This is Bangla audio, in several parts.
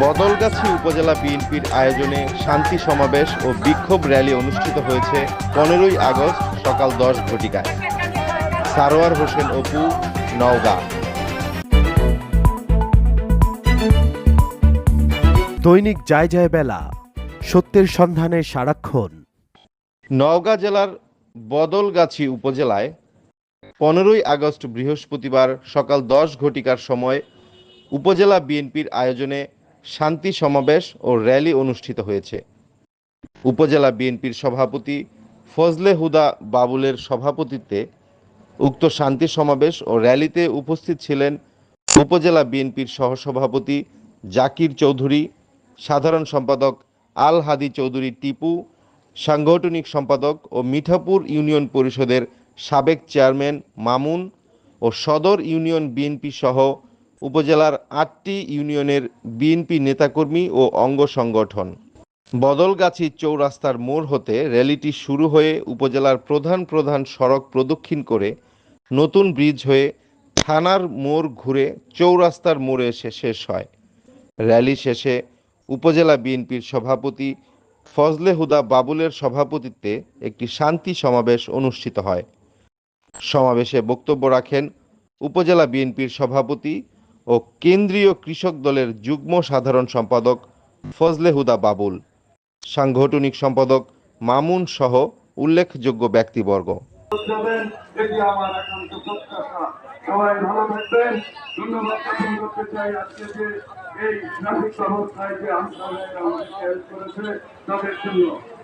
বদলগাছি উপজেলা বিএনপির আয়োজনে শান্তি সমাবেশ ও বিক্ষোভ র্যালি অনুষ্ঠিত হয়েছে পনেরোই আগস্ট সকাল দশ ঘটিকায়। সারোয়ার হোসেন অপু নওগাঁ। দৈনিক যায় যায় বেলা সত্যের সন্ধানে সারাক্ষণ। নওগাঁ জেলার বদলগাছি উপজেলায় পনেরোই আগস্ট বৃহস্পতিবার সকাল দশ ঘটিকার সময় উপজেলা বিএনপির আয়োজনে শান্তি সমাবেশ ও র্যালি অনুষ্ঠিত হয়েছে। উপজেলা বিএনপির সভাপতি ফজলে হুদা বাবুলের সভাপতিত্বে উক্ত শান্তি সমাবেশ ও র্যালিতে উপস্থিত ছিলেন উপজেলা বিএনপির সহসভাপতি জাকির চৌধুরী, সাধারণ সম্পাদক আল হাদি চৌধুরী টিপু, সাংগঠনিক সম্পাদক ও মিঠাপুর ইউনিয়ন পরিষদের সাবেক চেয়ারম্যান মামুন ও সদর ইউনিয়ন বিএনপি সহ উপজেলার আটটি ইউনিয়নের বিএনপি নেতাকর্মী ও অঙ্গ সংগঠন। বদলগাছি চৌরাস্তার মোড় হতে র্যালিটি শুরু হয়ে উপজেলার প্রধান প্রধান সড়ক প্রদক্ষিণ করে নতুন ব্রিজ হয়ে থানার মোড় ঘুরে চৌরাস্তার মোড়ে এসে শেষ হয়। র্যালি শেষে উপজেলা বিএনপির সভাপতি ফজলে হুদা বাবুলের সভাপতিত্বে একটি শান্তি সমাবেশ অনুষ্ঠিত হয়। সমাবেশে বক্তব্য রাখেন উপজেলা বিএনপির সভাপতি ও কেন্দ্রীয় কৃষক দলের যুগ্ম সাধারণ সম্পাদক ফজলে হুদা বাবুল। সাংগঠনিক সম্পাদক মামুন সহ উল্লেখযোগ্য ব্যক্তিবর্গ।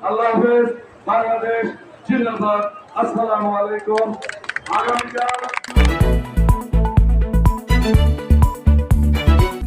আল্লাহ হাফেজ, বাংলাদেশ, জিন্দাবাদ। আসসালামু আলাইকুম। আগামীকাল